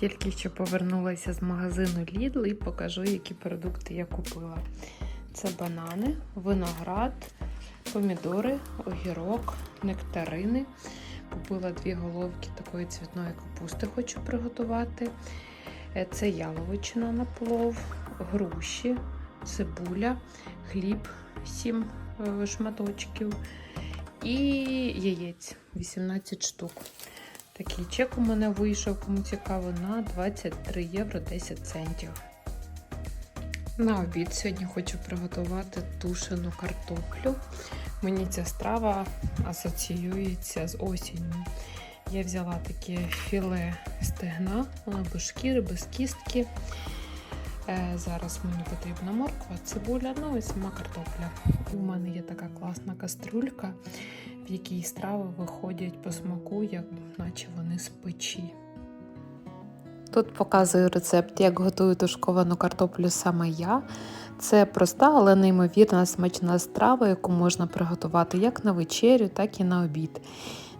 Тільки що повернулася з магазину Lidl і покажу, які продукти я купила. Це банани, виноград, помідори, огірок, нектарини. Купила дві головки такої цвітної капусти, хочу приготувати. Е, Це яловичина на плов, груші, цибуля, хліб 7 шматочків і яєць 18 штук. Такий чек у мене вийшов, кому цікаво, на 23 євро 10 центів. На обід сьогодні хочу приготувати тушену картоплю. Мені ця страва асоціюється з осінню. Я взяла таке філе стегна, воно шкіри, без кістки. Е, Зараз мені потрібна морква, цибуля, ну і сама картопля. У мене є така класна кастрюлька, в якій страви виходять по смаку, як наче вони з печі. Тут показую рецепт, як готую тушковану картоплю саме я. Це проста, але неймовірна смачна страва, яку можна приготувати як на вечерю, так і на обід.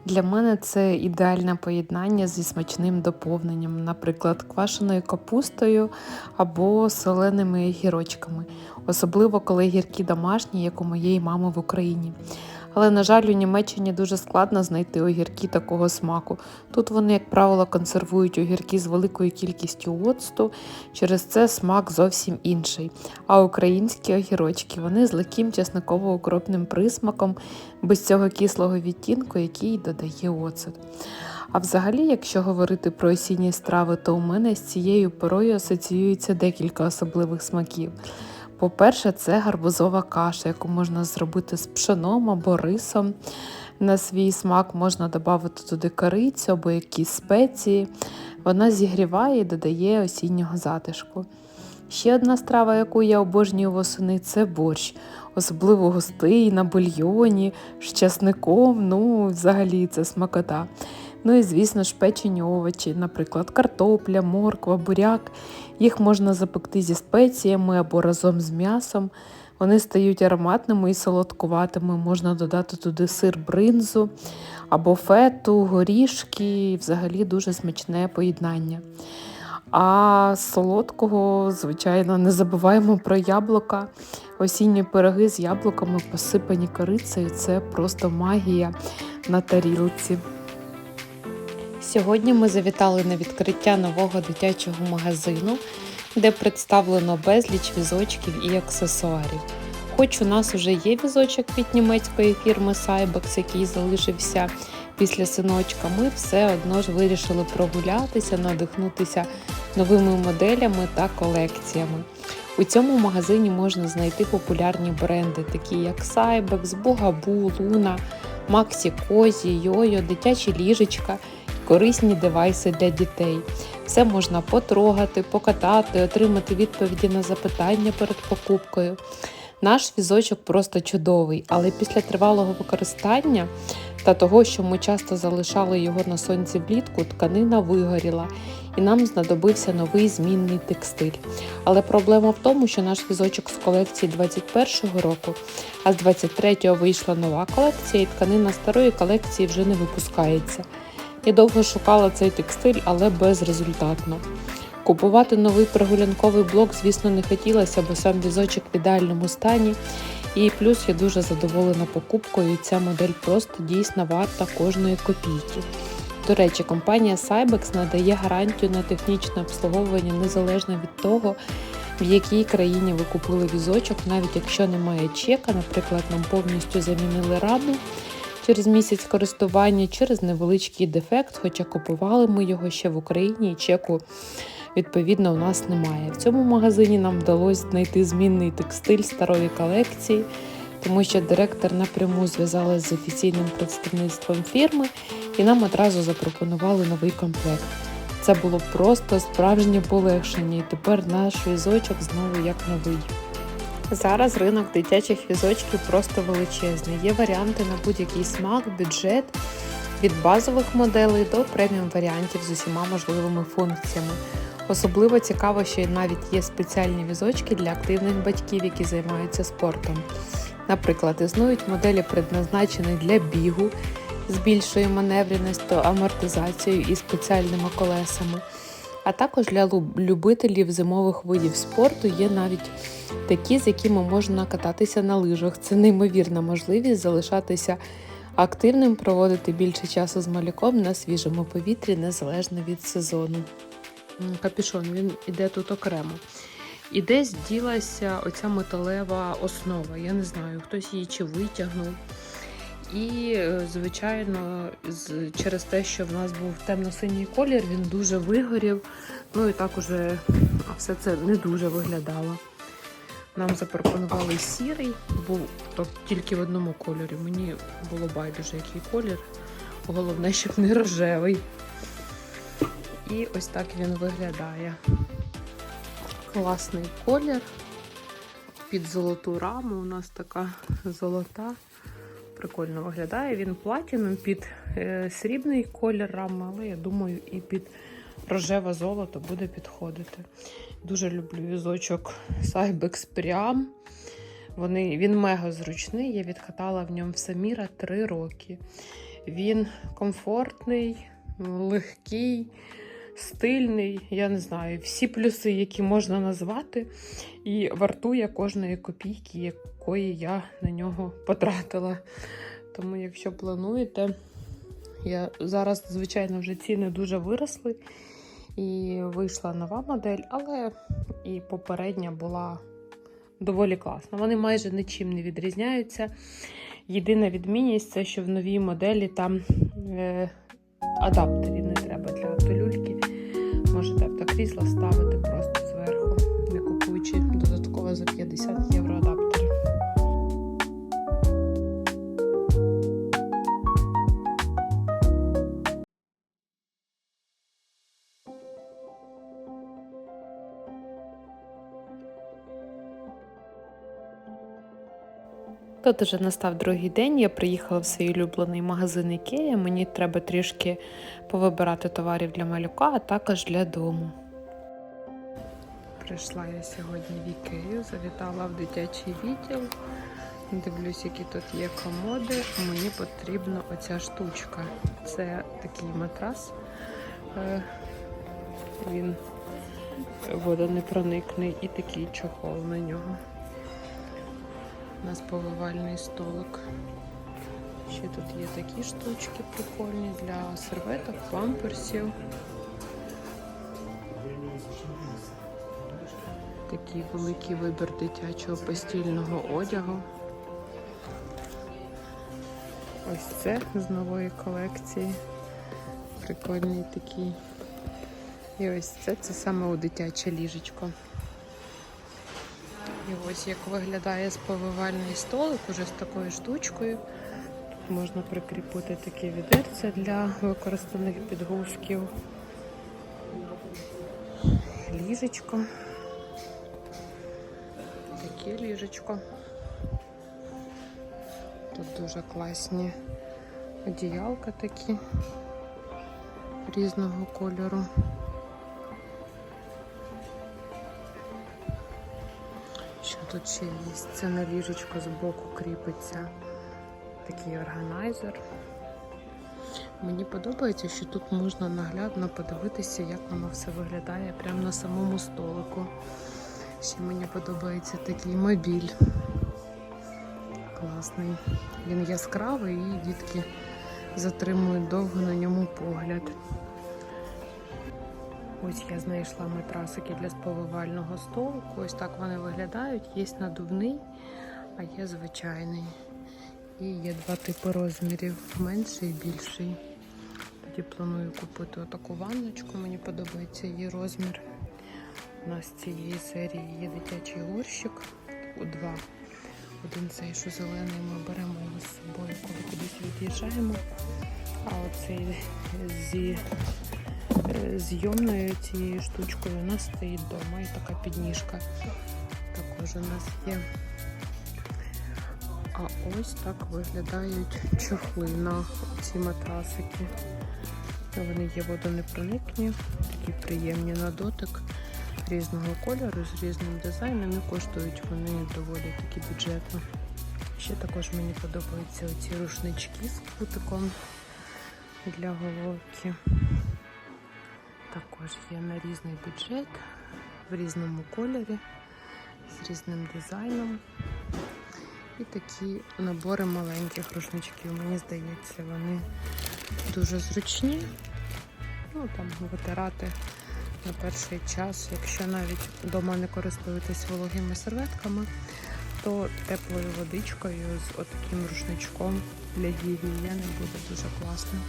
Для мене це ідеальне поєднання зі смачним доповненням, наприклад, квашеною капустою або соленими гірочками, особливо коли гіркі домашні, як у моєї мами в Україні. Але, на жаль, у Німеччині дуже складно знайти огірки такого смаку. Тут вони, як правило, консервують огірки з великою кількістю оцту, через це смак зовсім інший. А українські огірочки вони з легким чесниково-укропним присмаком, без цього кислого відтінку, який додає оцет. А взагалі, якщо говорити про осінні страви, то у мене з цією порою асоціюється декілька особливих смаків. По-перше, це гарбузова каша, яку можна зробити з пшеном або рисом. На свій смак можна додати туди корицю або якісь спеції. Вона зігріває і додає осіннього затишку. Ще одна страва, яку я обожнюю восени, це борщ, особливо густий на бульйоні, з часником, ну, взагалі це смакота. Ну і, звісно ж, печені овочі, наприклад, картопля, морква, буряк. Їх можна запекти зі спеціями або разом з м'ясом. Вони стають ароматними і солодкуватими. Можна додати туди сир бринзу або фету, горішки, взагалі дуже смачне поєднання. А солодкого, звичайно, не забуваємо про яблука. Осінні пироги з яблуками посипані корицею це просто магія на тарілці. Сьогодні ми завітали на відкриття нового дитячого магазину, де представлено безліч візочків і аксесуарів. Хоч у нас уже є візочок від німецької фірми Cybex, який залишився після синочка, ми все одно ж вирішили прогулятися, надихнутися новими моделями та колекціями. У цьому магазині можна знайти популярні бренди, такі як Cybex, Bugaboo, Luna, Maxi Cozy, Yoyo, дитячі ліжечка корисні девайси для дітей. Все можна потрогати, покатати, отримати відповіді на запитання перед покупкою. Наш візочок просто чудовий, але після тривалого використання та того, що ми часто залишали його на сонці влітку, тканина вигоріла і нам знадобився новий змінний текстиль. Але проблема в тому, що наш візочок з колекції 21-го року, а з 23-го вийшла нова колекція, і тканина старої колекції вже не випускається. Я довго шукала цей текстиль, але безрезультатно. Купувати новий прогулянковий блок, звісно, не хотілося, бо сам візочок в ідеальному стані. І плюс я дуже задоволена покупкою, і ця модель просто дійсно варта кожної копійки. До речі, компанія Cybex надає гарантію на технічне обслуговування незалежно від того, в якій країні ви купили візочок, навіть якщо немає чека, наприклад, нам повністю замінили раму через місяць користування, через невеличкий дефект, хоча купували ми його ще в Україні і чеку. Відповідно, у нас немає. В цьому магазині нам вдалося знайти змінний текстиль старої колекції, тому що директор напряму зв'язалася з офіційним представництвом фірми і нам одразу запропонували новий комплект. Це було просто справжнє полегшення, і тепер наш візочок знову як новий. Зараз ринок дитячих візочків просто величезний. Є варіанти на будь-який смак, бюджет від базових моделей до преміум варіантів з усіма можливими функціями. Особливо цікаво, що навіть є спеціальні візочки для активних батьків, які займаються спортом. Наприклад, існують моделі, предназначені для бігу з більшою маневреністю, амортизацією і спеціальними колесами. А також для любителів зимових видів спорту є навіть такі, з якими можна кататися на лижах. Це неймовірна можливість залишатися активним, проводити більше часу з малюком на свіжому повітрі, незалежно від сезону. М, Капюшон він іде тут окремо. І десь ділася оця металева основа. Я не знаю, хтось її чи витягнув. І, е, звичайно, через те, що в нас був темно-синій колір, він дуже вигорів. Ну і так уже все це не дуже виглядало. Нам запропонували сірий, був то тільки в одному кольорі. Мені було байдуже, який колір. Головне, щоб не рожевий. І ось так він виглядає. Класний колір. Під золоту раму у нас така золота. Прикольно виглядає. Він платіном під е, срібний колір рами, але я думаю, і під рожеве золото буде підходити. Дуже люблю візочок Cybex Priam. Вони, він мега зручний. Я відкатала в ньому все міра 3 роки. Він комфортний, легкий, стильний. Я не знаю, всі плюси, які можна назвати, і вартує кожної копійки, якої я на нього потратила. Тому, якщо плануєте, я зараз, звичайно, вже ціни дуже виросли. І вийшла нова модель, але і попередня була доволі класна. Вони майже нічим не відрізняються. Єдина відмінність це, що в новій моделі там е, адаптерів не треба для автолюльки. Можете автокрісла ставити просто зверху, не купуючи додатково за 50 євро адаптери. Тут уже настав другий день. Я приїхала в свій улюблений магазин Ікея. Мені треба трішки повибирати товарів для малюка, а також для дому. Прийшла я сьогодні в Ікею, завітала в дитячий відділ. Дивлюсь, які тут є комоди. Мені потрібна оця штучка. Це такий матрас. Е, Він водонепроникний і такий чохол на нього. Нас повивальний столик. Ще тут є такі штучки прикольні для серветок, памперсів. Такий великий вибір дитячого постільного одягу. Ось це з нової колекції. Прикольний такий. І ось це це саме у дитяче ліжечко. І ось як виглядає сповивальний столик уже з такою штучкою. Тут можна прикріпити такі відерця для використаних підгузків. Ліжечко. Таке ліжечко. Тут дуже класні одіялка такі різного кольору. Тут ще є? На ліжечко з боку кріпиться такий органайзер. Мені подобається, що тут можна наглядно подивитися, як воно все виглядає прямо на самому столику. Ще мені подобається такий мобіль. Класний. Він яскравий і дітки затримують довго на ньому погляд. Ось я знайшла матрасики для сповивального столику. Ось так вони виглядають. Є надувний, а є звичайний. І є два типи розмірів менший і більший. Тоді планую купити отаку ванночку. Мені подобається її розмір. У нас з цієї серії є дитячий горщик у два. Один цей, що зелений, ми беремо його з собою, коли кудись від'їжджаємо. А оцей зі зйомною цією штучкою у нас стоїть вдома і така підніжка також у нас є. А ось так виглядають чохли на ці матрасики. Вони є водонепроникні, такі приємні на дотик різного кольору з різним дизайном і коштують вони доволі таки бюджетно. Ще також мені подобаються оці рушнички з кутиком для головки. Також є на різний бюджет, в різному кольорі, з різним дизайном. І такі набори маленьких рушничків. Мені здається, вони дуже зручні. Ну, там витирати на перший час, якщо навіть вдома не користуєтесь вологими серветками, то теплою водичкою з отаким рушничком для гігієни буде дуже класно.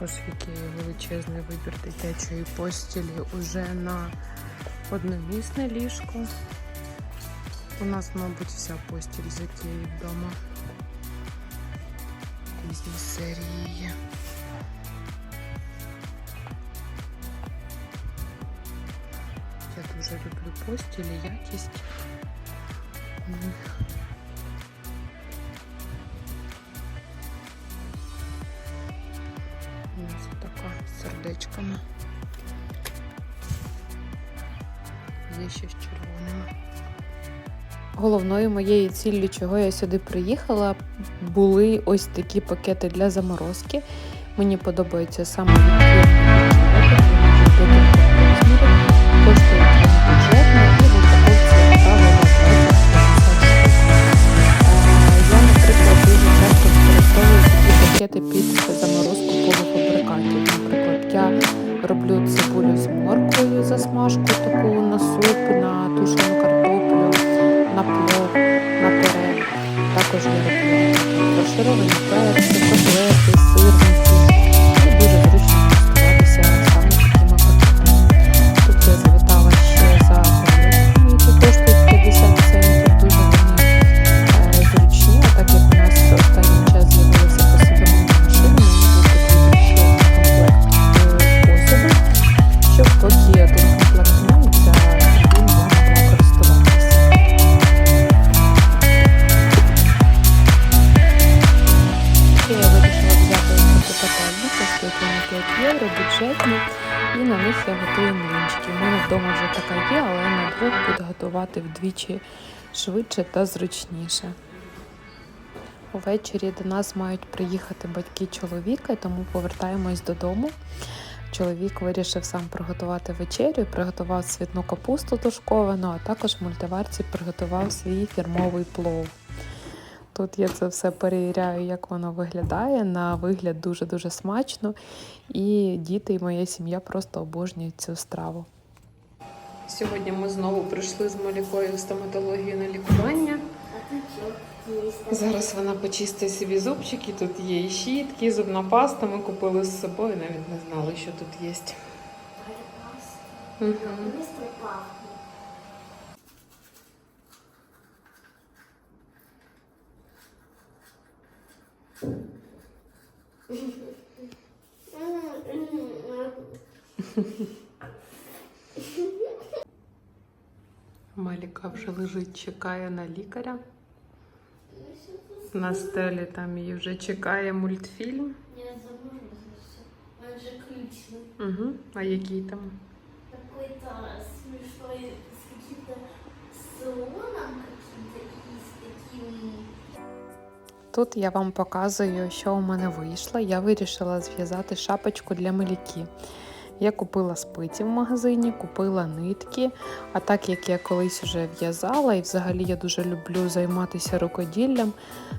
Також в Ікеї величезний вибір дитячої постілі уже на одномісне ліжко. У нас, мабуть, вся постіль з Ікеї вдома. Різні серії. Я дуже люблю постілі, якість. у них. Головною моєю ціллю, чого я сюди приїхала, були ось такі пакети для заморозки. Мені подобається саме вони бюджетно і в упаковці, як правило, 20 Я, наприклад, дуже використовую такі пакети під заморозку полуфабрикатів. Наприклад, я роблю цибулю з морквою засмажку Також я роблю вдвічі швидше та зручніше. Увечері до нас мають приїхати батьки чоловіка, тому повертаємось додому. Чоловік вирішив сам приготувати вечерю, приготував цвітну капусту тушковану, а також в мультиварці приготував свій фірмовий плов. Тут я це все перевіряю, як воно виглядає. На вигляд дуже-дуже смачно. І діти і моя сім'я просто обожнюють цю страву. Сьогодні ми знову прийшли з Малікою в стоматологію на лікування. Зараз вона почистить собі зубчики. Тут є і щітки, зубна паста. Ми купили з собою, навіть не знали, що тут є. Быстро Маліка вже лежить, чекає на лікаря. На стелі там її вже чекає мультфільм. Я заморозился. Он же ключный. Угу. А який там? Какой-то смешной, с каким-то слоном каким-то и с таким... Тут я вам показую, що у мене вийшло. Я вирішила зв'язати шапочку для Меліки. Я купила спиці в магазині, купила нитки. А так як я колись вже в'язала, і взагалі я дуже люблю займатися рукоділлям,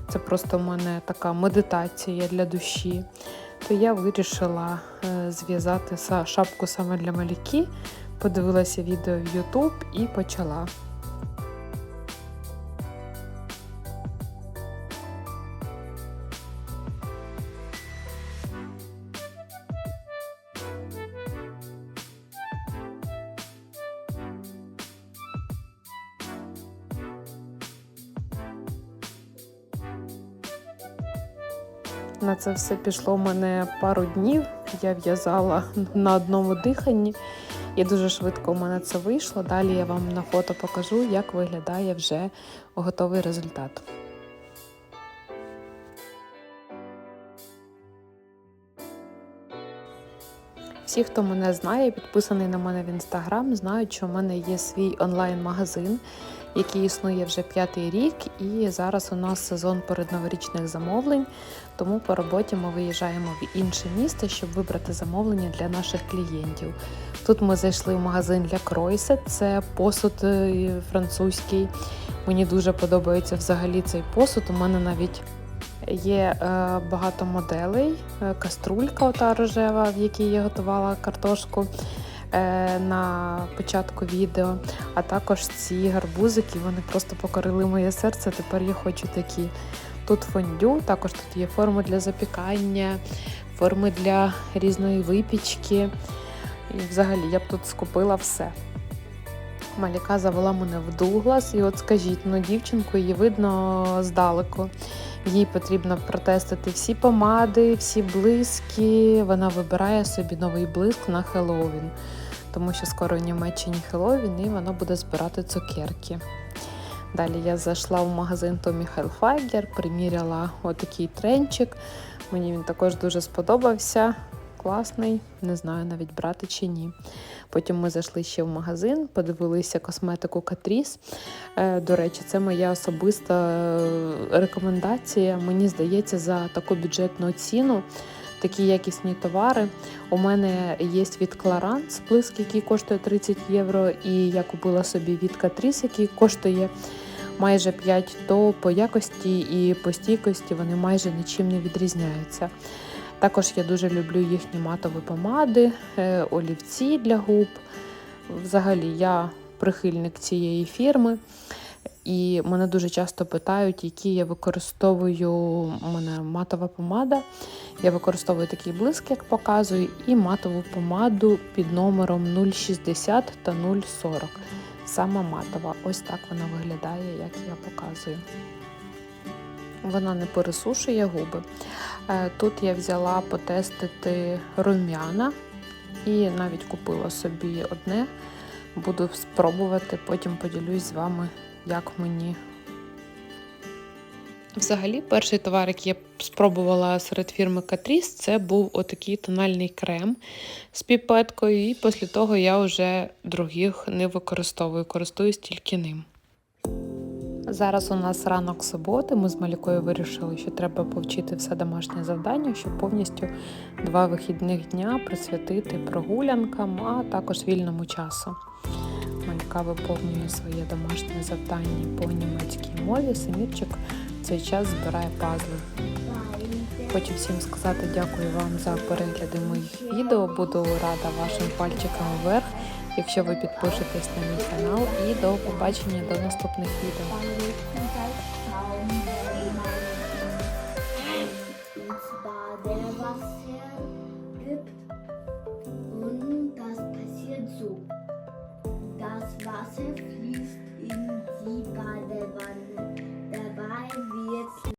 це просто в мене така медитація для душі, то я вирішила е, зв'язати шапку саме для Маліки, подивилася відео в YouTube і почала. На це все пішло в мене пару днів. Я в'язала на одному диханні, і дуже швидко у мене це вийшло. Далі я вам на фото покажу, як виглядає вже готовий результат. Всі, хто мене знає, підписаний на мене в інстаграм, знають, що в мене є свій онлайн-магазин, який існує вже п'ятий рік. І зараз у нас сезон передноворічних замовлень. Тому по роботі ми виїжджаємо в інше місто, щоб вибрати замовлення для наших клієнтів. Тут ми зайшли в магазин для Кройсе, це посуд е, французький. Мені дуже подобається взагалі цей посуд. У мене навіть є е, багато моделей. Е, Каструлька, ота рожева, в якій я готувала картошку на початку відео. А також ці гарбузики, вони просто покорили моє серце. Тепер я хочу такі. Тут фондю, також тут є форми для запікання, форми для різної випічки. І взагалі я б тут скупила все. Маліка завела мене в Дуглас, і от скажіть, ну дівчинку її видно здалеку. Їй потрібно протестити всі помади, всі блиски. Вона вибирає собі новий блиск на Хеллоуін, тому що скоро в Німеччині Хеллоуін і вона буде збирати цукерки. Далі я зайшла в магазин Tommy Hilfiger, приміряла отакий тренчик. Мені він також дуже сподобався. Класний, не знаю навіть брати чи ні. Потім ми зайшли ще в магазин, подивилися косметику Catrice. Е, До речі, це моя особиста е, рекомендація. Мені здається, за таку бюджетну ціну. Такі якісні товари. У мене є від Clarins блиск, який коштує 30 євро, і я купила собі від Catrice, який коштує майже 5, то по якості і по стійкості вони майже нічим не відрізняються. Також я дуже люблю їхні матові помади, е, олівці для губ. Взагалі, я прихильник цієї фірми. І мене дуже часто питають, які я використовую. У мене матова помада. Я використовую такий блиск, як показую, і матову помаду під номером 060 та 040. Саме матова. Ось так вона виглядає, як я показую. Вона не пересушує губи. Е, Тут я взяла потестити рум'яна і навіть купила собі одне. Буду спробувати, потім поділюсь з вами, як мені. Взагалі, перший товар, який я спробувала серед фірми Catrice, це був отакий тональний крем з піпеткою, і після того я вже других не використовую, користуюсь тільки ним. Зараз у нас ранок суботи. Ми з Малікою вирішили, що треба повчити все домашнє завдання, щоб повністю два вихідних дня присвятити прогулянкам, а також вільному часу. Маліка виповнює своє домашнє завдання по німецькій мові. Самірчик в цей час збирає пазли. Хочу всім сказати дякую вам за перегляди моїх відео. Буду рада вашим пальчикам вверх, якщо ви підпишетесь на мій канал. І до побачення до наступних відео.